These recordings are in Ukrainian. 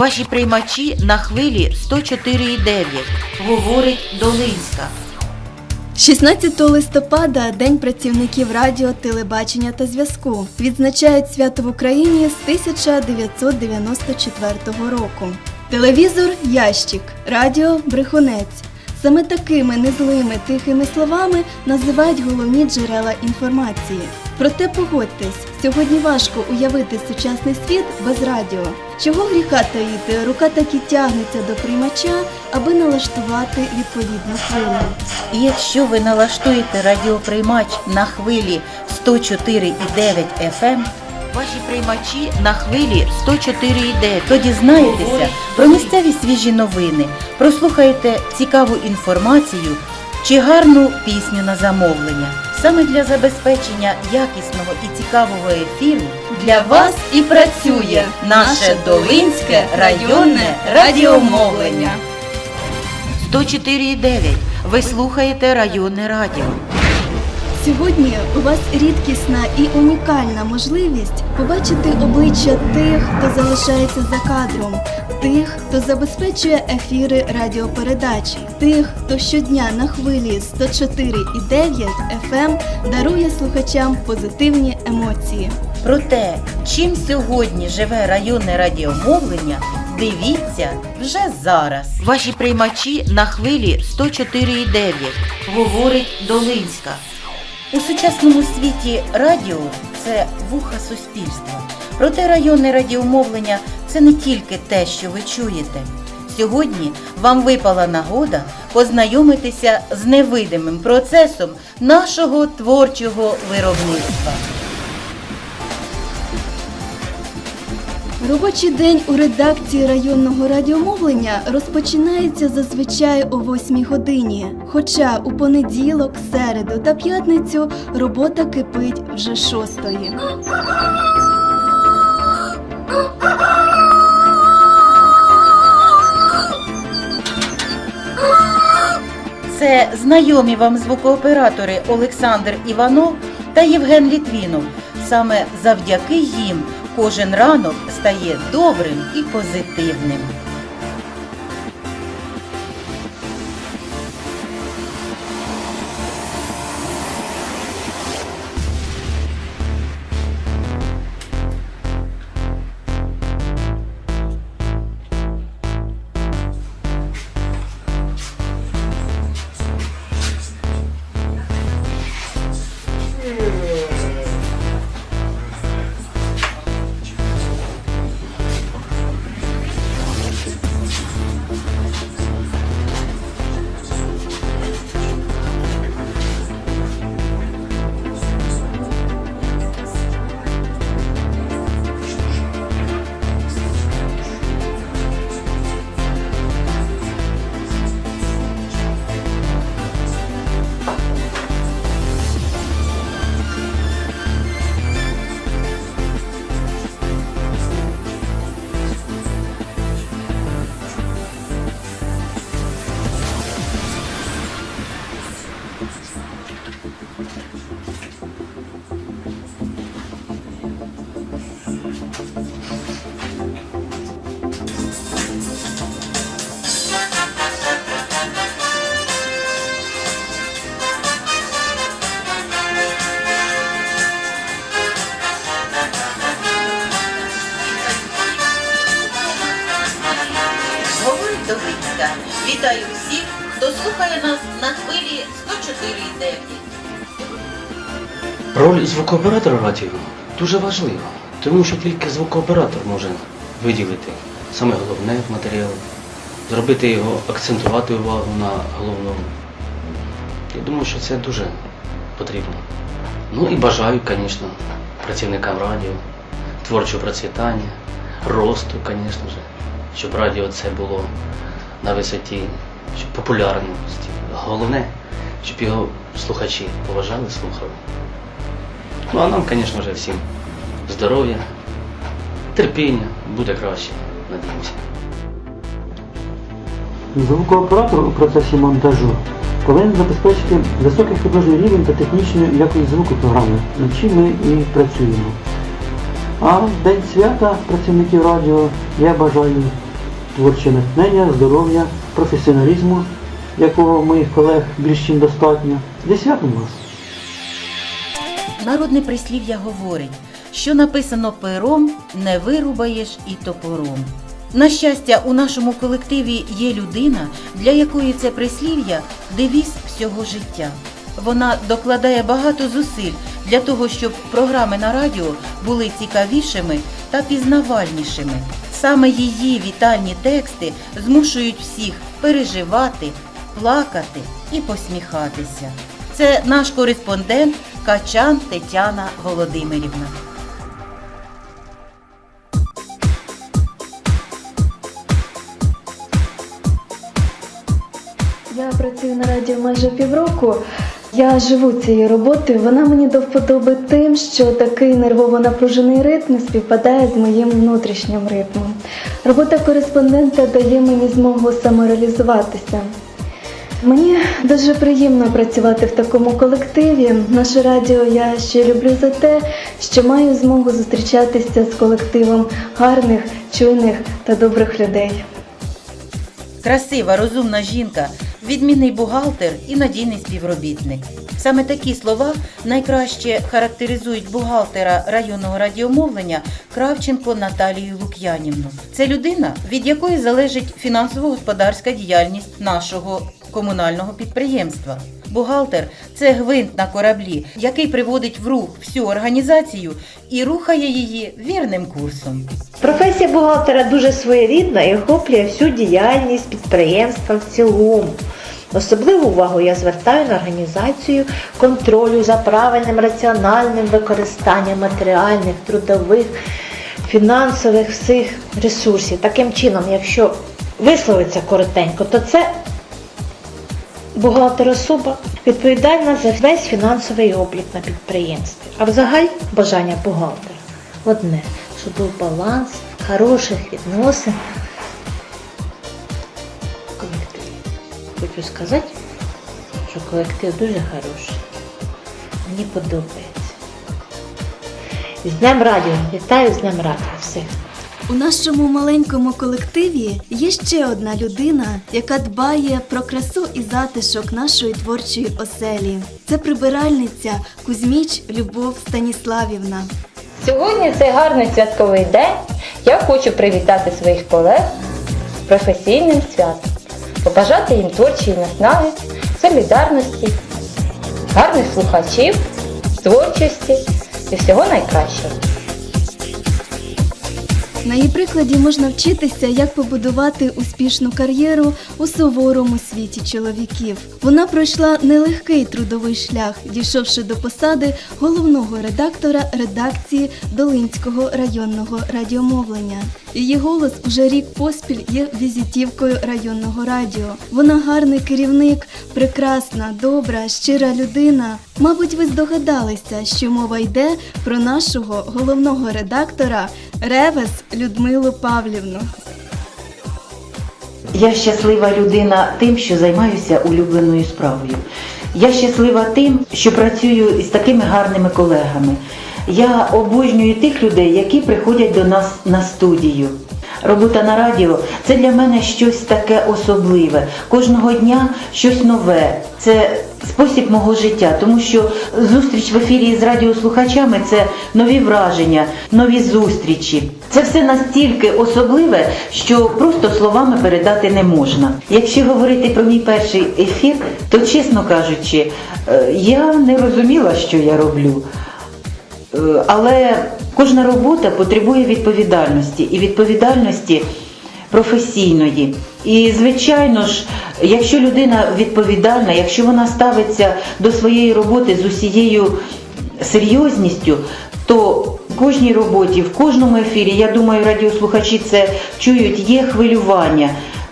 Ваші приймачі на хвилі 104,9. Говорить Долинська. 16 листопада День працівників радіо, телебачення та зв'язку. Відзначають свято в Україні з 1994 року. Телевізор ящик, радіо брехунець. Саме такими незлими тихими словами називають головні джерела інформації. Проте погодьтесь, сьогодні важко уявити сучасний світ без радіо. Чого гріха таїти, рука так і тягнеться до приймача, аби налаштувати відповідну хвилю. І якщо ви налаштуєте радіоприймач на хвилі 104,9 FM, ваші приймачі на хвилі 104,9, то дізнаєтеся про місцеві свіжі новини, прослухаєте цікаву інформацію чи гарну пісню на замовлення. Саме для забезпечення якісного і цікавого ефіру для вас і працює наше Долинське районне радіомовлення. 104,9. Ви слухаєте районне радіо. Сьогодні у вас рідкісна і унікальна можливість побачити обличчя тих, хто залишається за кадром, тих, хто забезпечує ефіри радіопередач, тих, хто щодня на хвилі 104,9 FM дарує слухачам позитивні емоції. Про те, чим сьогодні живе районне радіомовлення, дивіться вже зараз. Ваші приймачі на хвилі 104,9. Говорить Долинська. У сучасному світі радіо це вуха суспільства. Проте районне радіомовлення це не тільки те, що ви чуєте. Сьогодні вам випала нагода познайомитися з невидимим процесом нашого творчого виробництва. Робочий день у редакції районного радіомовлення розпочинається зазвичай о 8 годині. Хоча у понеділок, середу та п'ятницю робота кипить вже шостої. Це знайомі вам звукооператори Олександр Іванов та Євген Літвінов. Саме завдяки їм кожен ранок стає добрим і позитивним. Говорить Вітаю всіх, хто слухає нас на хвилі 104,9. Роль звукооператора радіо дуже важлива, тому що тільки звукооператор може виділити саме головне в матеріалі, зробити його, акцентувати увагу на головному. Я думаю, що це дуже потрібно. Ну і бажаю, звісно, працівникам радіо, творчого процвітання, росту, звісно ж, щоб радіо це було на висоті, популярності. Головне, щоб його слухачі поважали, слухали. Ну а нам, звісно ж, всім здоров'я, терпіння, буде краще, надіємося. Звукооператор у процесі монтажу повинен забезпечити високий художній рівень та технічну якість звуку програми, над чим ми і працюємо. А в день свята працівників радіо я бажаю творче натхнення, здоров'я, професіоналізму, якого моїх колег більш чим достатньо. Зі святом вас! Народне прислів'я говорить, що написано пером, не вирубаєш і топором. На щастя, у нашому колективі є людина, для якої це прислів'я девіз всього життя. Вона докладає багато зусиль для того, щоб програми на радіо були цікавішими та пізнавальнішими. Саме її вітальні тексти змушують всіх переживати, плакати і посміхатися. Це наш кореспондент Качан Тетяна Володимирівна. Я працюю на радіо майже півроку. Я живу цією роботою. Вона мені до вподоби тим, що такий нервово напружений ритм співпадає з моїм внутрішнім ритмом. Робота кореспондента дає мені змогу самореалізуватися. Мені дуже приємно працювати в такому колективі. Наше радіо я ще люблю за те, що маю змогу зустрічатися з колективом гарних, чуйних та добрих людей. Красива, розумна жінка, відмінний бухгалтер і надійний співробітник. Саме такі слова найкраще характеризують бухгалтера районного радіомовлення Кравченко Наталію Лук'янівну. Це людина, від якої залежить фінансово-господарська діяльність нашого комунального підприємства. Бухгалтер це гвинт на кораблі, який приводить в рух всю організацію і рухає її вірним курсом. Професія бухгалтера дуже своєрідна і охоплює всю діяльність підприємства в цілому. Особливу увагу я звертаю на організацію контролю за правильним раціональним використанням матеріальних, трудових, фінансових всіх ресурсів. Таким чином, якщо висловиться коротенько, то це бухгалтер особа відповідальна за весь фінансовий облік на підприємстві. А взагалі бажання бухгалтера одне, щоб був баланс хороших відносин Хочу сказати, що колектив дуже хороший. Мені подобається. З Днем Радіо! Вітаю з Днем Радіо всіх! У нашому маленькому колективі є ще одна людина, яка дбає про красу і затишок нашої творчої оселі. Це прибиральниця Кузьміч Любов Станіславівна. Сьогодні цей гарний святковий день. Я хочу привітати своїх колег професійним святом, побажати їм творчої наснаги, солідарності, гарних слухачів, творчості і всього найкращого. На її прикладі можна вчитися, як побудувати успішну кар'єру у суворому світі чоловіків. Вона пройшла нелегкий трудовий шлях, дійшовши до посади головного редактора редакції Долинського районного радіомовлення. Її голос уже рік поспіль є візитівкою районного радіо. Вона гарний керівник, прекрасна, добра, щира людина. Мабуть, ви здогадалися, що мова йде про нашого головного редактора Ревес Людмилу Павлівну. Я щаслива людина тим, що займаюся улюбленою справою. Я щаслива тим, що працюю із такими гарними колегами. Я обожнюю тих людей, які приходять до нас на студію. Робота на радіо це для мене щось таке особливе. Кожного дня щось нове. Це спосіб мого життя, тому що зустріч в ефірі з радіослухачами це нові враження, нові зустрічі. Це все настільки особливе, що просто словами передати не можна. Якщо говорити про мій перший ефір, то чесно кажучи, е, я не розуміла, що я роблю. Е, Але кожна робота потребує відповідальності і відповідальності професійної. І, звичайно ж, якщо людина відповідальна, якщо вона ставиться до своєї роботи з усією серйозністю, то в кожній роботі, в кожному ефірі, я думаю, радіослухачі це чують, є хвилювання,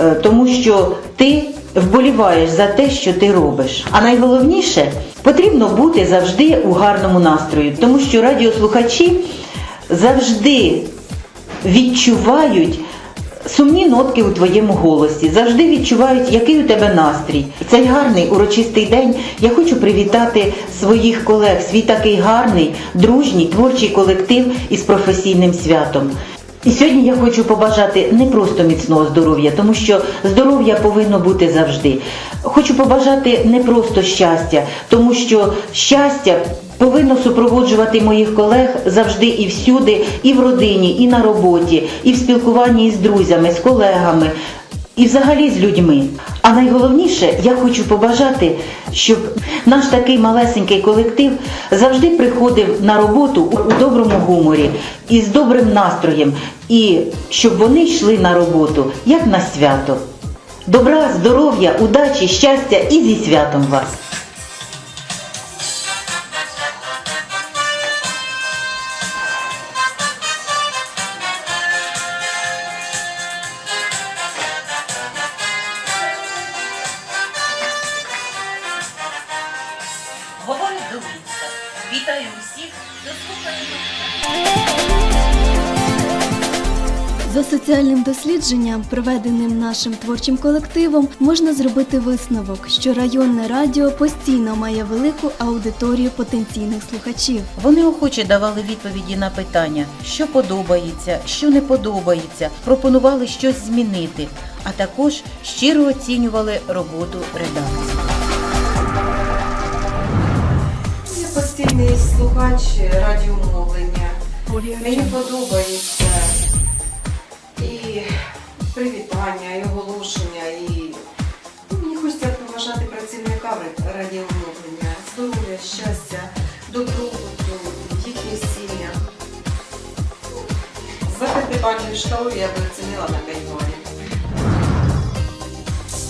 е, тому що ти вболіваєш за те, що ти робиш. А найголовніше потрібно бути завжди у гарному настрої, тому що радіослухачі завжди відчувають сумні нотки у твоєму голосі, завжди відчувають, який у тебе настрій. Цей гарний урочистий день я хочу привітати своїх колег, свій такий гарний, дружній, творчий колектив із професійним святом. І сьогодні я хочу побажати не просто міцного здоров'я, тому що здоров'я повинно бути завжди. Хочу побажати не просто щастя, тому що щастя повинно супроводжувати моїх колег завжди і всюди, і в родині, і на роботі, і в спілкуванні із друзями, з колегами. І взагалі з людьми. А найголовніше, я хочу побажати, щоб наш такий малесенький колектив завжди приходив на роботу у доброму гуморі і з добрим настроєм, і щоб вони йшли на роботу як на свято. Добра, здоров'я, удачі, щастя і зі святом вас! За соціальним дослідженням, проведеним нашим творчим колективом, можна зробити висновок, що районне радіо постійно має велику аудиторію потенційних слухачів. Вони охоче давали відповіді на питання, що подобається, що не подобається, пропонували щось змінити, а також щиро оцінювали роботу редакції. Я постійний слухач радіомовлення. Мені подобається привітання, і оголошення, і ну, мені хочеться побажати працівникам радіомовлення, здоров'я, щастя, добробуту, їхніх сім'ях. За п'ятибальною шкалою я би оцінила на 5 балів.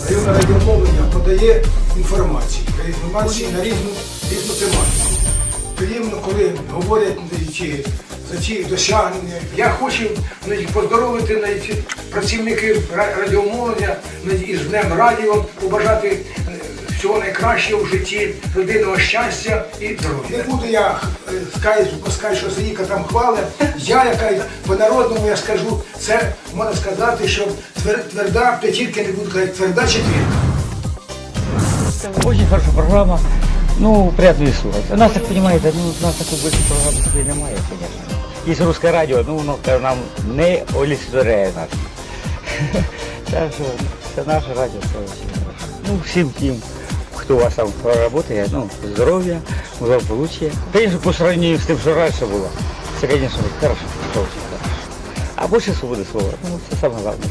Районне радіомовлення подає інформацію, інформацію на різну, різну тематику. Приємно, коли говорять чи за ці досягнення. Я хочу навіть, поздоровити навіть, працівників ра- радіомовлення навіть, із Днем Радіо, побажати е, всього найкращого в житті, родинного щастя і здоров'я. Не буду я е, скажу, що Саїка там хвали. Я яка по-народному я скажу, це можна сказати, що твер- тверда п'ятірка, не буду казати, тверда четвірка. Очень хорошая программа. Ну, приятно и. У нас, так понимаете, ну, у нас такой большой программы такой немає, конечно. Есть русское радио, ну, воно нам не олицетворяє нас. Так що це наше радіо. Ну, всім тим, хто у вас там проработає, ну, здоров'я, благополучия. Конечно, по сравнению з тим, що раніше було, це, конечно, хорошо, хорошо. А більше свободи слова, ну, це саме головне.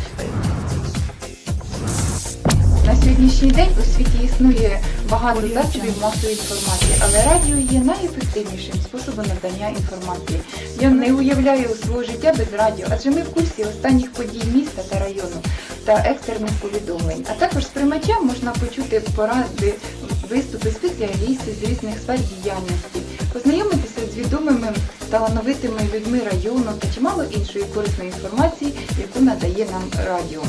На сьогоднішній день у світі існує багато засобів масової інформації, але радіо є найефективнішим способом надання інформації. Я не уявляю свого життя без радіо, адже ми в курсі останніх подій міста та району та екстрених повідомлень. А також з приймача можна почути поради, виступи спеціалістів з різних сфер діяльності, познайомитися з відомими талановитими людьми району та чимало іншої корисної інформації, яку надає нам радіо.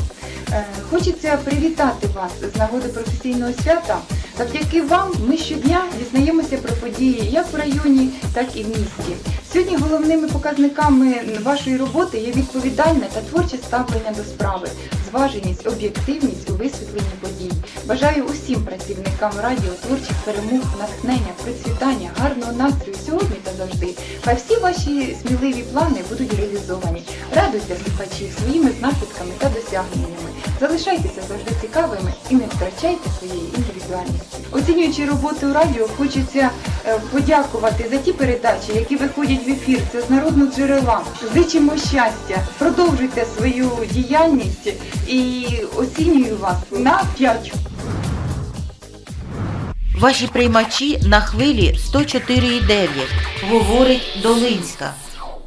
Е, Хочеться привітати вас з нагоди професійного свята. Завдяки вам ми щодня дізнаємося про події як в районі, так і в місті. Сьогодні головними показниками вашої роботи є відповідальне та творче ставлення до справи, зваженість, об'єктивність у висвітленні подій. Бажаю усім працівникам радіо творчих перемог, натхнення, процвітання, гарного настрою сьогодні та завжди. Хай всі ваші сміливі плани будуть реалізовані. Радуйте слухачів своїми знахідками та досягненнями. Залишайтеся завжди цікавими і не втрачайте своєї індивідуальності. Оцінюючи роботу радіо, хочеться е, подякувати за ті передачі, які виходять в ефір. Це з народного джерела. Зичимо щастя, продовжуйте свою діяльність і оцінюю вас на 5. Ваші приймачі на хвилі 104,9. Говорить Долинська.